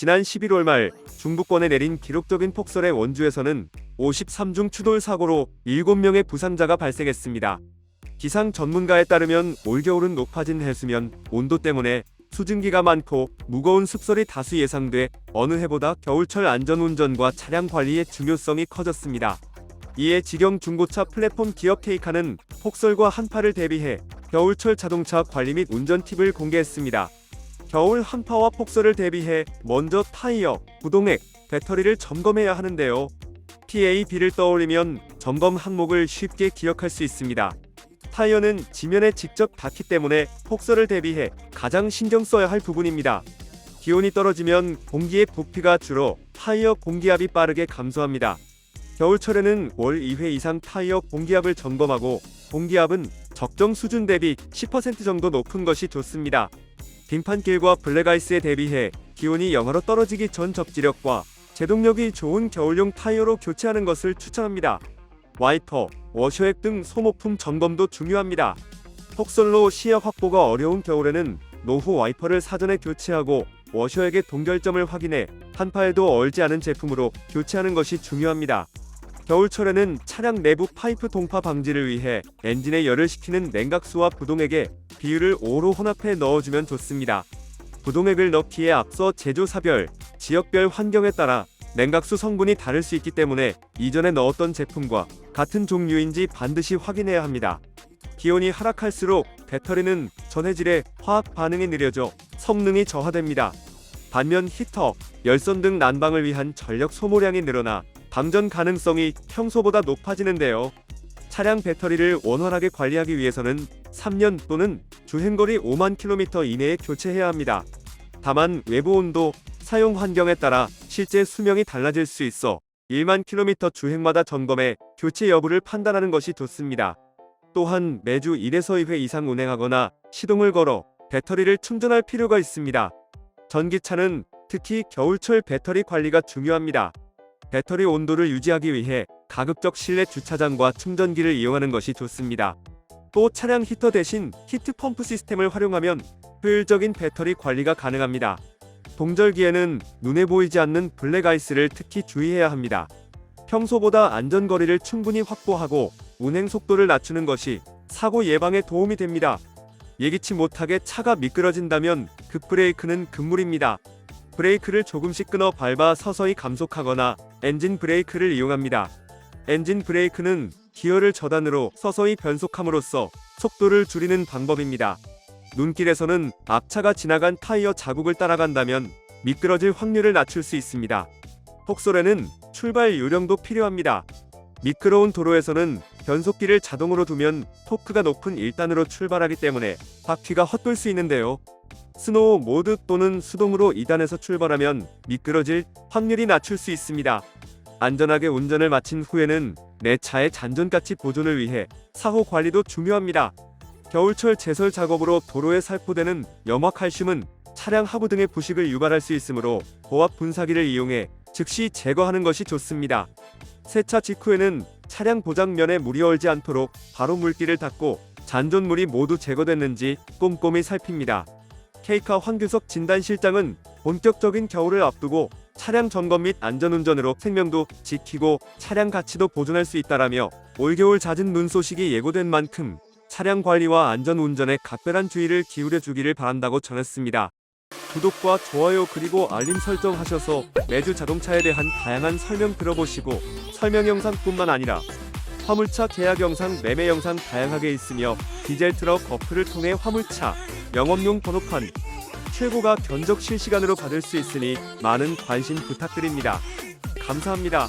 지난 11월 말 중부권에 내린 기록적인 폭설의 원주에서는 53중 추돌 사고로 7명의 부상자가 발생했습니다. 기상 전문가에 따르면 올겨울은 높아진 해수면 온도 때문에 수증기가 많고 무거운 습설이 다수 예상돼 어느 해보다 겨울철 안전운전과 차량 관리의 중요성이 커졌습니다. 이에 직영 중고차 플랫폼 기업 케이카는 폭설과 한파를 대비해 겨울철 자동차 관리 및 운전 팁을 공개했습니다. 겨울 한파와 폭설을 대비해 먼저 타이어, 구동액, 배터리를 점검해야 하는데요. PAB를 떠올리면 점검 항목을 쉽게 기억할 수 있습니다. 타이어는 지면에 직접 닿기 때문에 폭설을 대비해 가장 신경 써야 할 부분입니다. 기온이 떨어지면 공기의 부피가 줄어 타이어 공기압이 빠르게 감소합니다. 겨울철에는 월 2회 이상 타이어 공기압을 점검하고 공기압은 적정 수준 대비 10% 정도 높은 것이 좋습니다. 빙판길과 블랙아이스에 대비해 기온이 영하로 떨어지기 전 접지력과 제동력이 좋은 겨울용 타이어로 교체하는 것을 추천합니다. 와이퍼, 워셔액 등 소모품 점검도 중요합니다. 폭설로 시야 확보가 어려운 겨울에는 노후 와이퍼를 사전에 교체하고 워셔액의 동결점을 확인해 한파에도 얼지 않은 제품으로 교체하는 것이 중요합니다. 겨울철에는 차량 내부 파이프 동파 방지를 위해 엔진에 열을 식히는 냉각수와 부동액에 비율을 5로 혼합해 넣어주면 좋습니다. 부동액을 넣기에 앞서 제조사별, 지역별 환경에 따라 냉각수 성분이 다를 수 있기 때문에 이전에 넣었던 제품과 같은 종류인지 반드시 확인해야 합니다. 기온이 하락할수록 배터리는 전해질의 화학 반응이 느려져 성능이 저하됩니다. 반면 히터, 열선 등 난방을 위한 전력 소모량이 늘어나 방전 가능성이 평소보다 높아지는데요. 차량 배터리를 원활하게 관리하기 위해서는 3년 또는 주행거리 5만 킬로미터 이내에 교체해야 합니다. 다만 외부 온도, 사용 환경에 따라 실제 수명이 달라질 수 있어 1만 킬로미터 주행마다 점검해 교체 여부를 판단하는 것이 좋습니다. 또한 매주 1에서 2회 이상 운행하거나 시동을 걸어 배터리를 충전할 필요가 있습니다. 전기차는 특히 겨울철 배터리 관리가 중요합니다. 배터리 온도를 유지하기 위해 가급적 실내 주차장과 충전기를 이용하는 것이 좋습니다. 또 차량 히터 대신 히트 펌프 시스템을 활용하면 효율적인 배터리 관리가 가능합니다. 동절기에는 눈에 보이지 않는 블랙 아이스를 특히 주의해야 합니다. 평소보다 안전거리를 충분히 확보하고 운행 속도를 낮추는 것이 사고 예방에 도움이 됩니다. 예기치 못하게 차가 미끄러진다면 급브레이크는 금물입니다. 브레이크를 조금씩 끊어 밟아 서서히 감속하거나 엔진 브레이크를 이용합니다. 엔진 브레이크는 기어를 저단으로 서서히 변속함으로써 속도를 줄이는 방법입니다. 눈길에서는 앞차가 지나간 타이어 자국을 따라간다면 미끄러질 확률을 낮출 수 있습니다. 폭설에는 출발 요령도 필요합니다. 미끄러운 도로에서는 변속기를 자동으로 두면 토크가 높은 1단으로 출발하기 때문에 바퀴가 헛돌 수 있는데요. 스노우 모드 또는 수동으로 2단에서 출발하면 미끄러질 확률이 낮출 수 있습니다. 안전하게 운전을 마친 후에는 내 차의 잔존가치 보존을 위해 사후 관리도 중요합니다. 겨울철 제설 작업으로 도로에 살포되는 염화 칼슘은 차량 하부 등의 부식을 유발할 수 있으므로 고압 분사기를 이용해 즉시 제거하는 것이 좋습니다. 세차 직후에는 차량 보장면에 물이 얼지 않도록 바로 물기를 닦고 잔존물이 모두 제거됐는지 꼼꼼히 살핍니다. 케이카 황규석 진단실장은 본격적인 겨울을 앞두고 차량 점검 및 안전운전으로 생명도 지키고 차량 가치도 보존할 수 있다라며 올겨울 잦은 눈 소식이 예고된 만큼 차량 관리와 안전운전에 각별한 주의를 기울여 주기를 바란다고 전했습니다. 구독과 좋아요 그리고 알림 설정하셔서 매주 자동차에 대한 다양한 설명 들어보시고 설명 영상뿐만 아니라 화물차 계약 영상, 매매 영상 다양하게 있으며 디젤 트럭 어플을 통해 화물차 영업용 번호판 최고가 견적 실시간으로 받을 수 있으니 많은 관심 부탁드립니다. 감사합니다.